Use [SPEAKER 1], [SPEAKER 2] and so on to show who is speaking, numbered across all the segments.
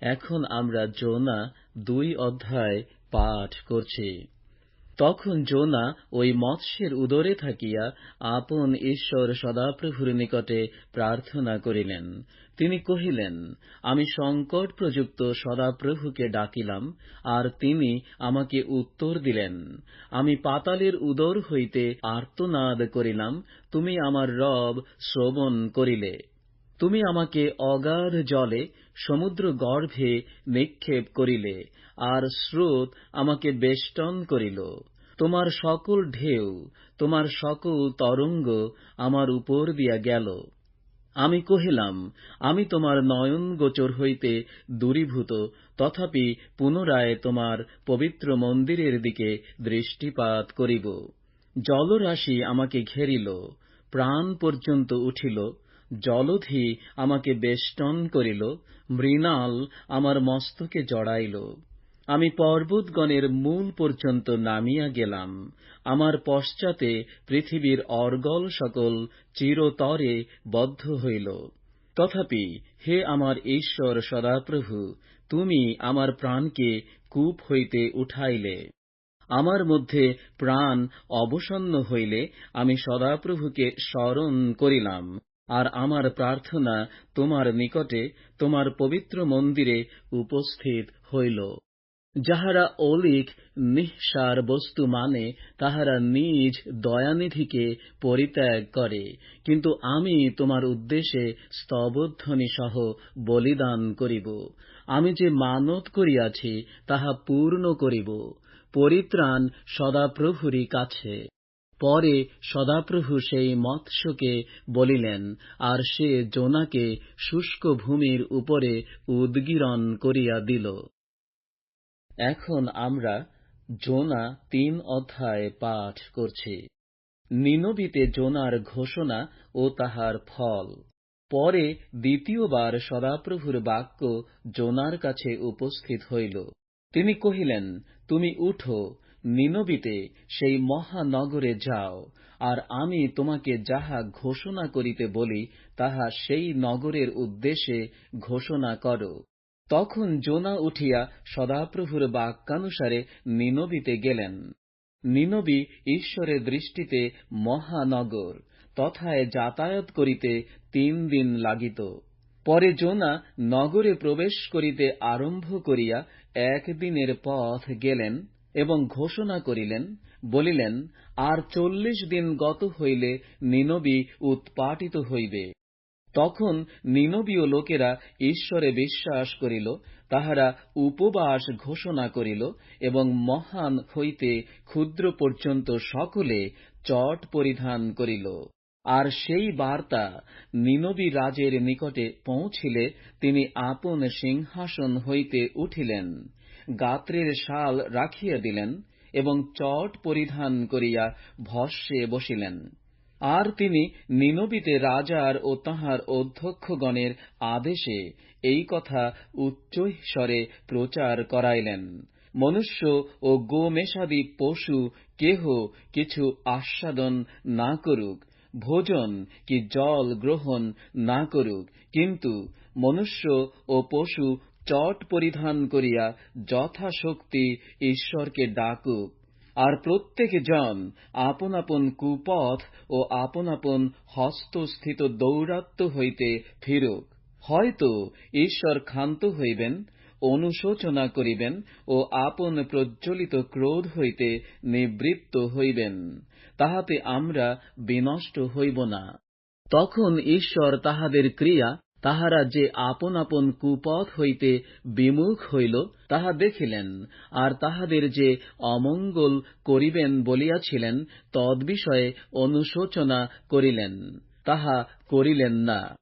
[SPEAKER 1] এখন আমরা জোনা দুই অধ্যায় পাঠ করছি। তখন জোনা ওই মৎস্যের উদরে থাকিয়া আপন ঈশ্বর সদাপ্রভুর নিকটে প্রার্থনা করিলেন। তিনি কহিলেন, আমি সংকট প্রযুক্ত সদাপ্রভুকে ডাকিলাম, আর তিনি আমাকে উত্তর দিলেন, আমি পাতালের উদর হইতে আর্তনাদ করিলাম, তুমি আমার রব শ্রবণ করিলে। তুমি আমাকে অগাধ জলে সমুদ্র গর্ভে নিক্ষেপ করিলে, আর স্রোত আমাকে বেষ্টন করিল। তোমার সকল ঢেউ, তোমার সকল তরঙ্গ আমার উপর দিয়া গেল। আমি কহিলাম, আমি তোমার নয়ন গোচর হইতে দূরীভূত, তথাপি পুনরায় তোমার পবিত্র মন্দিরের দিকে দৃষ্টিপাত করিব। জলরাশি আমাকে ঘেরিল, প্রাণ পর্যন্ত উঠিল জলধি আমাকে বেষ্টন করিল, মৃণাল আমার মস্তকে জড়াইল। আমি পর্বতগণের মূল পর্যন্ত নামিয়া গেলাম, আমার পশ্চাতে পৃথিবীর অর্গল সকল চিরতরে বদ্ধ হইল। তথাপি হে আমার ঈশ্বর সদাপ্রভু, তুমি আমার প্রাণকে কূপ হইতে উঠাইলে। আমার মধ্যে প্রাণ অবসন্ন হইলে আমি সদাপ্রভুকে স্মরণ করিলাম। আর আমার প্রার্থনা তোমার নিকটে, তোমার পবিত্র মন্দিরে উপস্থিত হইল। যাহারা অলিক, নিঃসার বস্তু মানে তাহারা নিজ দয়ানিধিকে পরিত্যাগ করে। কিন্তু আমি তোমার উদ্দেশ্যে স্তবধ্বনি সহ বলিদান করিব। আমি যে মানত করিয়াছি, তাহা পূর্ণ করিব। পরিত্রাণ সদাপ্রভুরই কাছে। পরে সদাপ্রভু সেই মৎস্যকে বলিলেন, আর সে জোনাকে শুষ্ক ভূমির উপরে উদ্গীরণ করিয়া দিল। এখন আমরা জোনা তিন অধ্যায় পাঠ করছি। নিনবিতে জোনার ঘোষণা ও তাহার ফল। পরে দ্বিতীয়বার সদাপ্রভুর বাক্য জোনার কাছে উপস্থিত হইল। তিনি কহিলেন, তুমি উঠো নিনবিতে সেই মহানগরে যাও, আর আমি তোমাকে যাহা ঘোষণা করিতে বলি, তাহা সেই নগরের উদ্দেশ্যে ঘোষণা করো। তখন জোনা উঠিয়া সদাপ্রভুর বাক্যানুসারে নিনবিতে গেলেন। নিনবি ঈশ্বরের দৃষ্টিতে মহানগর, তথায় যাতায়াত করিতে তিন দিন লাগিত। পরে জোনা নগরে প্রবেশ করিতে আরম্ভ করিয়া একদিনের পথ গেলেন এবং ঘোষণা করিলেন, বলিলেন, আর চল্লিশ দিন গত হইলে নিনবি উৎপাটিত হইবে। তখন নিনবীয় লোকেরা ঈশ্বরে বিশ্বাস করিল, তাহারা উপবাস ঘোষণা করিল এবং মহান হইতে ক্ষুদ্র পর্যন্ত সকলে চট পরিধান করিল। আর সেই বার্তা নিনবী রাজের নিকটে পৌঁছিলে, তিনি আপন সিংহাসন হইতে উঠিলেন। গাত্রের শাল রাখিয়া দিলেন এবং চট পরিধান করিয়া ভস্যে বসিলেন। আর তিনি নিনবিতে রাজার ও তাঁহার অধ্যক্ষগণের আদেশে এই কথা উচ্চৈঃস্বরে প্রচার করাইলেন। মনুষ্য ও গোমেষাদি পশু কেহ কিছু আস্বাদন না করুক, ভোজন কি জল গ্রহণ না করুক, কিন্তু মনুষ্য ও পশু চট পরিধান করিয়া যথাশক্তি ঈশ্বরকে ডাকুক আর প্রত্যেক জন আপন আপন কুপথ ও আপন আপন হস্তস্থিত দৌরাত্ম হইতে ফিরুক। হয়তো ঈশ্বর ক্ষান্ত হইবেন, অনুশোচনা করিবেন ও আপন প্রজ্বলিত ক্রোধ হইতে নিবৃত্ত হইবেন, তাহাতে আমরা বিনষ্ট হইব না। তখন ঈশ্বর তাহাদের ক্রিয়া তাহারা যে আপন আপন কুপথ হইতে বিমুখ হইল, তাহা দেখিলেন, আর তাহাদের যে অমঙ্গল করিবেন বলিয়াছিলেন, তদ্বিষয়ে অনুশোচনা করিলেন, তাহা করিলেন না।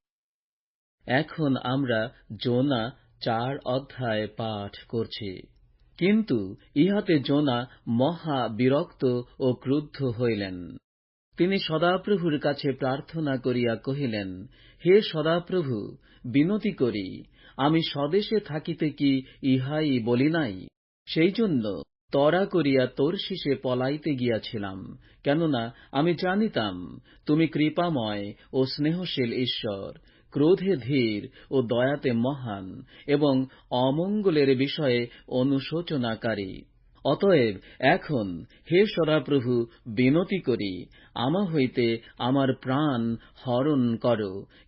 [SPEAKER 1] এখন আমরা জোনা চার অধ্যায় পাঠ করছি। কিন্তু ইহাতে জোনা মহা বিরক্ত ও ক্রুদ্ধ হইলেন। তিনি সদাপ্রভুর কাছে প্রার্থনা করিয়া কহিলেন, হে সদাপ্রভু, বিনতি করি, আমি স্বদেশে থাকিতে কি ইহাই বলি নাই। সেই জন্য তরা করিয়া তর্শিসে পলাইতে গিয়াছিলাম, কেননা আমি জানিতাম, তুমি কৃপাময় ও স্নেহশীল ঈশ্বর, ক্রোধে ধীর ও দয়াতে মহান এবং অমঙ্গলের বিষয়ে অনুশোচনাকারী। অতএব এখন হে সদাপ্রভু, বিনতি করি, আমা হইতে আমার প্রাণ হরণ কর,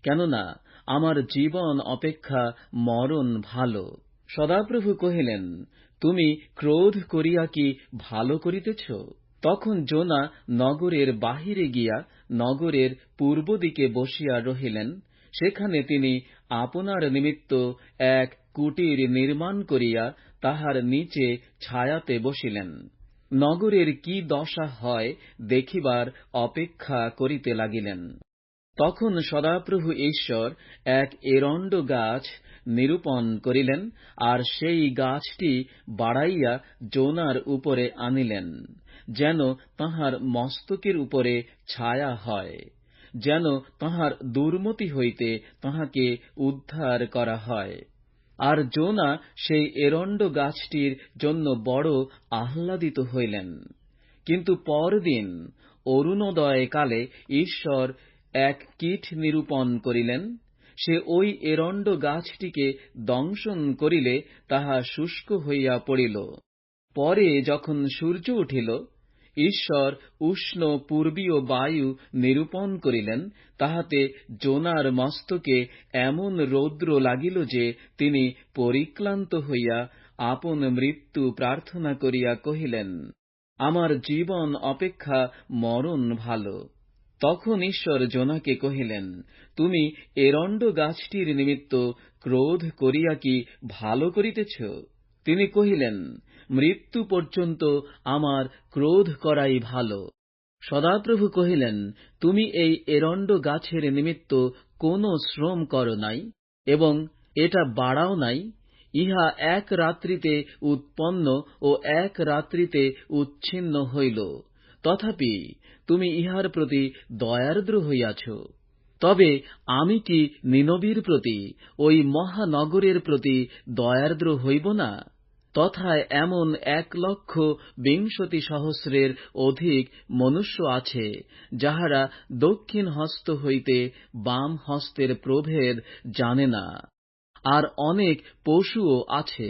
[SPEAKER 1] কেননা আমার জীবন অপেক্ষা মরণ ভালো। সদাপ্রভু কহিলেন, তুমি ক্রোধ করিয়া কি ভালো করিতেছ? তখন জোনা নগরের বাহিরে গিয়া নগরের পূর্ব দিকে বসিয়া রহিলেন। সেখানে তিনি আপনার নিমিত্ত এক কুটির নির্মাণ করিয়া তাহার নিচে ছায়াতে বসিলেন। নগরের কি দশা হয় দেখিবার অপেক্ষা করিতে লাগিলেন। তখন সদাপ্রভু ঈশ্বর এক এরণ্ড গাছ নিরূপণ করিলেন আর সেই গাছটি বাড়াইয়া জোনার উপরে আনিলেন, যেন তাহার মস্তকের উপরে ছায়া হয়, যেন তাহার দুর্মতি হইতে তাহাকে উদ্ধার করা হয়। আর জোনা সেই এরণ্ড গাছটির জন্য বড় আহ্লাদিত হইলেন। কিন্তু পরদিন অরুণোদয় কালে ঈশ্বর এক কীট নিরূপণ করিলেন। সে ওই এরণ্ড গাছটিকে দংশন করিলে তাহা শুষ্ক হইয়া পড়িল। পরে যখন সূর্য উঠিল ঈশ্বর উষ্ণ, পূর্বীয় বায়ু নিরূপণ করিলেন, তাহাতে জোনার মস্তকে এমন রৌদ্র লাগিল যে তিনি পরিক্লান্ত হইয়া আপন মৃত্যু প্রার্থনা করিয়া কহিলেন, আমার জীবন অপেক্ষা মরণ ভালো। তখন ঈশ্বর জোনাকে কহিলেন, তুমি এরণ্ড গাছটির নিমিত্ত ক্রোধ করিয়া কি ভালো করিতেছ? তিনি কহিলেন মৃত্যু পর্যন্ত আমার ক্রোধ করাই ভালো। সদাপ্রভু কহিলেন, তুমি এই এরণ্ড গাছের নিমিত্ত কোন শ্রম কর নাই এবং এটা বাড়াও নাই। ইহা এক রাত্রিতে উৎপন্ন ও এক রাত্রিতে উচ্ছিন্ন হইল। তথাপি তুমি ইহার প্রতি দয়ার্দ্র হইয়াছ। তবে আমি কি নিনবীর প্রতি, ওই মহানগরের প্রতি দয়ার্দ্র হইব না? তথায় এমন এক লক্ষ বিংশতি সহস্রের অধিক মনুষ্য আছে, যাহারা দক্ষিণ হস্ত হইতে বাম হস্তের প্রভেদ জানে না। আর অনেক পশুও আছে।